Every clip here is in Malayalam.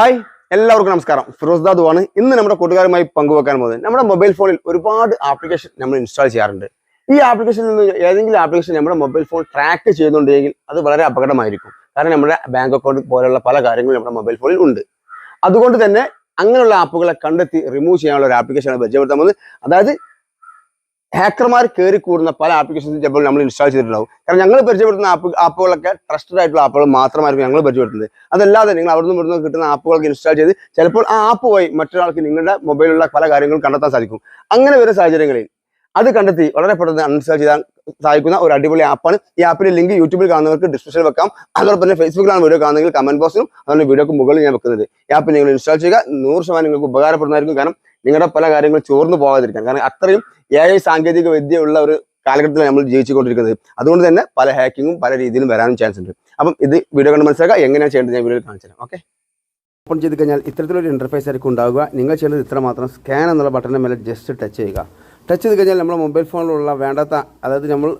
ഹായ് എല്ലാവർക്കും നമസ്കാരം. ഫിറോസ് ദാദു ആണ്. ഇന്ന് നമ്മുടെ കൂട്ടുകാരുമായി പങ്കുവെക്കാൻ പോകുന്നത് നമ്മുടെ മൊബൈൽ ഫോണിൽ ഒരുപാട് ആപ്ലിക്കേഷൻ നമ്മൾ ഇൻസ്റ്റാൾ ചെയ്യാറുണ്ട്. ഈ ആപ്ലിക്കേഷനിൽ നിന്ന് ഏതെങ്കിലും ആപ്ലിക്കേഷൻ നമ്മുടെ മൊബൈൽ ഫോൺ ട്രാക്ക് ചെയ്യുന്നുണ്ടെങ്കിൽ അത് വളരെ അപകടമായിരിക്കും. കാരണം നമ്മുടെ ബാങ്ക് അക്കൗണ്ട് പോലെയുള്ള പല കാര്യങ്ങളും നമ്മുടെ മൊബൈൽ ഫോണിൽ ഉണ്ട്. അതുകൊണ്ട് തന്നെ അങ്ങനെയുള്ള ആപ്പുകളെ കണ്ടെത്തി റിമൂവ് ചെയ്യാനുള്ള ഒരു ആപ്ലിക്കേഷനാണ് പരിചയപ്പെടുത്താൻ പോകുന്നത് അതായത് ഹാക്കർമാർ കയറി കൂടുന്ന പല ആപ്ലിക്കേഷൻസ് ചിലപ്പോൾ നമ്മൾ ഇൻസ്റ്റാൾ ചെയ്തിട്ടുണ്ടാവും. കാരണം ഞങ്ങൾ പരിചയപ്പെടുന്ന ആപ്പ് ആപ്പുകളൊക്കെ ട്രസ്റ്റഡ് ആയിട്ടുള്ള ആപ്പുകൾ മാത്രമായിരിക്കും ഞങ്ങൾ പരിചയപ്പെടുത്തുന്നത് അതല്ലാതെ നിങ്ങൾ അവിടെ നിന്ന് ഇവിടുന്ന് കിട്ടുന്ന ആപ്പുകളൊക്കെ ഇൻസ്റ്റാൾ ചെയ്ത് ചിലപ്പോൾ ആ ആപ്പ് പോയി മറ്റൊരാൾക്ക് നിങ്ങളുടെ മൊബൈലിലുള്ള പല കാര്യങ്ങളും കണ്ടെത്താൻ സാധിക്കും. അങ്ങനെ വരുന്ന സാഹചര്യങ്ങളിൽ അത് കണ്ടെത്തി വളരെ പെട്ടെന്ന് അൺസ്റ്റാൾ ചെയ്യാൻ സഹായിക്കുന്ന ഒരു അടിപൊളി ആപ്പാണ് ഈ ആപ്പിന്റെ ലിങ്ക് യൂട്യൂബിൽ കാണുന്നവർക്ക് ഡിസ്ക്രിപ്ഷനിൽ വെക്കാം. അതോടൊപ്പം തന്നെ ഫേസ്ബുക്കിലാണ് വീഡിയോ കാണുന്നതെങ്കിൽ കമന്റ് ബോക്സിലും അതുകൊണ്ട് വീഡിയോക്ക് മുകളിൽ ഞാൻ വെക്കുന്നത്. ഈ ആപ്പ് നിങ്ങൾ ഇൻസ്റ്റാൾ ചെയ്യുക. നൂറ് ശതമാനം നിങ്ങൾക്ക് ഉപകാരപ്പെടുന്നതായിരിക്കും. കാരണം നിങ്ങളുടെ പല കാര്യങ്ങളും ചോർന്നു പോകാതിരിക്കാൻ. കാരണം അത്രയും എ ഐ സാങ്കേതിക ഉള്ള ഒരു കാലഘട്ടത്തിൽ നമ്മൾ ജീവിച്ചുകൊണ്ടിരിക്കുന്നത്. അതുകൊണ്ട് തന്നെ പല ഹാക്കിങ്ങും പല രീതിയിലും വരാനും ചാൻസ് ഉണ്ട്. അപ്പം ഇത് വീഡിയോ കണ്ട് മനസ്സിലാക്കുക. എങ്ങനെയാണ് ചെയ്യേണ്ടത് ഞാൻ വീഡിയോ കാണിച്ചു തരാം. ഓക്കെ ഓപ്പൺ ചെയ്ത് കഴിഞ്ഞാൽ ഇത്തരത്തിലൊരു ഇന്റർഫേസ് ആയിരിക്കും ഉണ്ടാവുക. നിങ്ങൾ ചെയ്യേണ്ടത് ഇത്ര മാത്രം സ്കാൻ എന്നുള്ള ബട്ടന്റെ മേലെ ജസ്റ്റ് ടച്ച് ചെയ്യുക. ടച്ച് ചെയ്ത് കഴിഞ്ഞാൽ നമ്മുടെ മൊബൈൽ ഫോണിലുള്ള വേണ്ടാത്ത അതായത് നമ്മൾ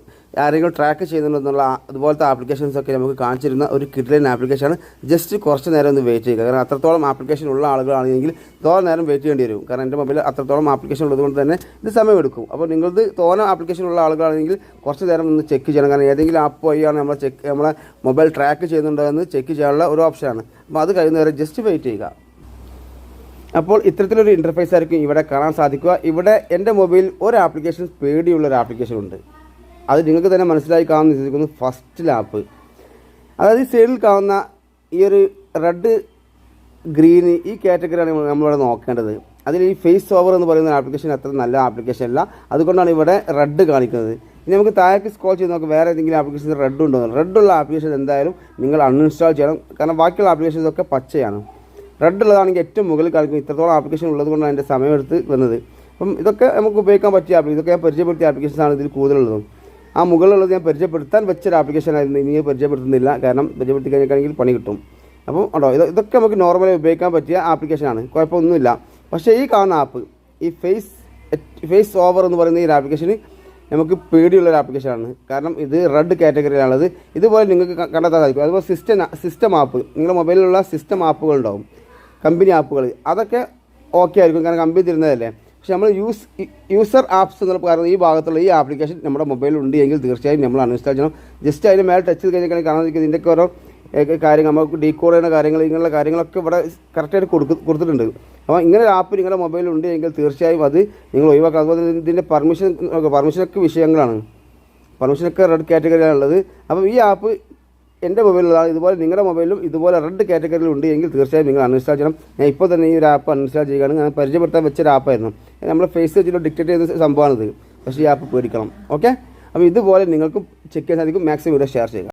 ആരെങ്കിലും ട്രാക്ക് ചെയ്യുന്നുണ്ടെന്നുള്ള അതുപോലത്തെ ആപ്ലിക്കേഷൻസ് ഒക്കെ നമുക്ക് കാണിച്ചിരുന്ന ഒരു കിഡ്ലൈൻ ആപ്ലിക്കേഷനാണ് ജസ്റ്റ് കുറച്ച് നേരം ഒന്ന് വെയിറ്റ് ചെയ്യുക. കാരണം അത്രത്തോളം ആപ്ലിക്കേഷൻ ഉള്ള ആളുകളാണെങ്കിൽ തോന്നെ നേരം വെയിറ്റ് ചെയ്യേണ്ടി വരും. കാരണം എന്റെ മൊബൈൽ അത്രത്തോളം ആപ്ലിക്കേഷൻ ഉള്ളതുകൊണ്ട് തന്നെ ഇത് സമയമെടുക്കും അപ്പോൾ നിങ്ങളത് തോന്നെ ആപ്ലിക്കേഷൻ ഉള്ള ആളുകളാണെങ്കിൽ കുറച്ച് നേരം ഒന്ന് ചെക്ക് ചെയ്യണം. കാരണം ഏതെങ്കിലും ആപ്പ് വഴിയാണ് നമ്മളെ ചെക്ക് നമ്മളെ മൊബൈൽ ട്രാക്ക് ചെയ്യുന്നുണ്ടോ എന്ന് ചെക്ക് ചെയ്യാനുള്ള ഒരു ഓപ്ഷനാണ് അപ്പോൾ അത് കഴിയുന്നവരെ ജസ്റ്റ് വെയിറ്റ് ചെയ്യുക. അപ്പോൾ ഇത്തരത്തിലൊരു ഇന്റർഫേസ് ആയിരിക്കും ഇവിടെ കാണാൻ സാധിക്കുക. ഇവിടെ എന്റെ മൊബൈൽ ഒരു ആപ്ലിക്കേഷൻ പേടിയുള്ള ഒരു ആപ്ലിക്കേഷൻ ഉണ്ട്. അത് നിങ്ങൾക്ക് തന്നെ മനസ്സിലായി കാണുന്ന വിശ്വസിക്കുന്നു. ഫസ്റ്റ് ലാപ്പ് അതായത് ഈ സൈഡിൽ കാണുന്ന ഈ ഒരു റെഡ് ഗ്രീന് ഈ കാറ്റഗറിയാണ് നമ്മളിവിടെ നോക്കേണ്ടത്. അതിൽ ഈ ഫേസ് ഓവർ എന്ന് പറയുന്ന ആപ്ലിക്കേഷൻ അത്ര നല്ല ആപ്ലിക്കേഷൻ അല്ല. അതുകൊണ്ടാണ് ഇവിടെ റെഡ് കാണിക്കുന്നത്. ഇനി നമുക്ക് താഴേക്ക് സ്ക്രോൾ ചെയ്ത് നോക്കാം. വേറെ ഏതെങ്കിലും ആപ്ലിക്കേഷൻ റെഡ് ഉണ്ടോ റെഡ് ഉള്ള ആപ്ലിക്കേഷൻ എന്തായാലും നിങ്ങൾ അൺഇൻസ്റ്റാൾ ചെയ്യണം. കാരണം ബാക്കിയുള്ള ആപ്ലിക്കേഷൻസ് ഒക്കെ പച്ചയാണ്. റെഡ് ഉള്ളതാണെങ്കിൽ ഏറ്റവും മുകളിൽ കാണിക്കും. ഇത്രത്തോളം ആപ്ലിക്കേഷൻ ഉള്ളത് കൊണ്ടാണ് എന്റെ സമയമെടുത്ത് വന്നത്. അപ്പം ഇതൊക്കെ നമുക്ക് ഉപയോഗിക്കാൻ പറ്റിയ ആപ്ലിക്കേഷൻ ഇതൊക്കെ ഞാൻ പരിചയപ്പെടുത്തിയ ആപ്ലിക്കേഷനാണ് ഇതിൽ കൂടുതലുള്ളതും. ആ മുകളിലുള്ളത് ഞാൻ പരിചയപ്പെടുത്താൻ വെച്ചൊരു ആപ്ലിക്കേഷൻ ആയിരുന്നു. ഇനി പരിചയപ്പെടുത്തുന്നില്ല. കാരണം പരിചയപ്പെടുത്തി കഴിഞ്ഞാൽ പണി കിട്ടും. അപ്പം ഉണ്ടോ? ഇത് ഇതൊക്കെ നമുക്ക് നോർമലി ഉപയോഗിക്കാൻ പറ്റിയ ആപ്ലിക്കേഷനാണ് കുഴപ്പമൊന്നുമില്ല. പക്ഷേ ഈ കാണുന്ന ആപ്പ് ഈ ഫേസ് ഫേസ് ഓവർ എന്ന് പറയുന്ന ഈ ആപ്ലിക്കേഷന് നമുക്ക് പേടിയുള്ള ഒരു ആപ്ലിക്കേഷനാണ് കാരണം ഇത് റെഡ് കാറ്റഗറിയിലാണുള്ളത് ഇതുപോലെ നിങ്ങൾക്ക് കണ്ടെത്താൻ സാധിക്കും. അതുപോലെ സിസ്റ്റം സിസ്റ്റം ആപ്പ് നിങ്ങളുടെ മൊബൈലിലുള്ള സിസ്റ്റം ആപ്പുകൾ ഉണ്ടാവും കമ്പനി ആപ്പുകൾ. അതൊക്കെ ഓക്കെ ആയിരിക്കും. കാരണം കമ്പനി തരുന്നതല്ലേ. പക്ഷെ നമ്മൾ യൂസ് യൂസർ ആപ്സ് എന്ന് പറയുന്ന ഈ ഭാഗത്തുള്ള ഈ ആപ്ലിക്കേഷൻ നമ്മുടെ മൊബൈലിൽ ഉണ്ട് എങ്കിൽ തീർച്ചയായും നമ്മൾ അൺഇൻസ്റ്റാൾ ചെയ്യണം. ജസ്റ്റ് അതിന് മേലെ ടച്ച് ചെയ്ത് കഴിഞ്ഞാൽ ഇതിന്റെ ഇതിന്റെയൊക്കെ ഓരോ കാര്യങ്ങൾ നമുക്ക് ഡീകോഡ് ചെയ്യുന്ന കാര്യങ്ങൾ ഇങ്ങനെയുള്ള കാര്യങ്ങളൊക്കെ ഇവിടെ കറക്റ്റായിട്ട് കൊടുക്ക് കൊടുത്തിട്ടുണ്ട്. അപ്പോൾ ഇങ്ങനെ ഒരു ആപ്പ് നിങ്ങളുടെ മൊബൈലിൽ ഉണ്ട് എങ്കിൽ തീർച്ചയായും അത് നിങ്ങൾ ഒഴിവാക്കുക അതുപോലെ ഇതിന്റെ പെർമിഷൻ പെർമിഷനൊക്കെ വിഷയങ്ങളാണ്. പെർമിഷനൊക്കെ റെഡ് കാറ്റഗറിയാണുള്ളത് അപ്പം ഈ ആപ്പ് എന്റെ മൊബൈലിലാണ്. ഇതുപോലെ നിങ്ങളുടെ മൊബൈലിലും ഇതുപോലെ റെഡ് കാറ്റഗറിയിൽ ഉണ്ട് എങ്കിൽ തീർച്ചയായും നിങ്ങൾ അൺഇൻസ്റ്റാൾ ചെയ്യണം. ഞാൻ ഇപ്പോൾ തന്നെ ഈ ഒരു ആപ്പ് അൺഇൻസ്റ്റാൾ ചെയ്യുകയാണ്. ഞാൻ പരിചയപ്പെടുത്താൻ വെച്ചൊരു ആപ്പായിരുന്നു നമ്മൾ ഫേസ് വെച്ചിട്ട് ഡിക്റ്റേറ്റ് ചെയ്ത സംഭവമാണിത്. പക്ഷേ ഈ ആപ്പ് പേടിക്കണം. ഓക്കെ അപ്പോൾ ഇതുപോലെ നിങ്ങൾക്കും ചെക്ക് ചെയ്യാൻ സാധിക്കും. മാക്സിമം ഇവിടെ ഷെയർ ചെയ്യുക.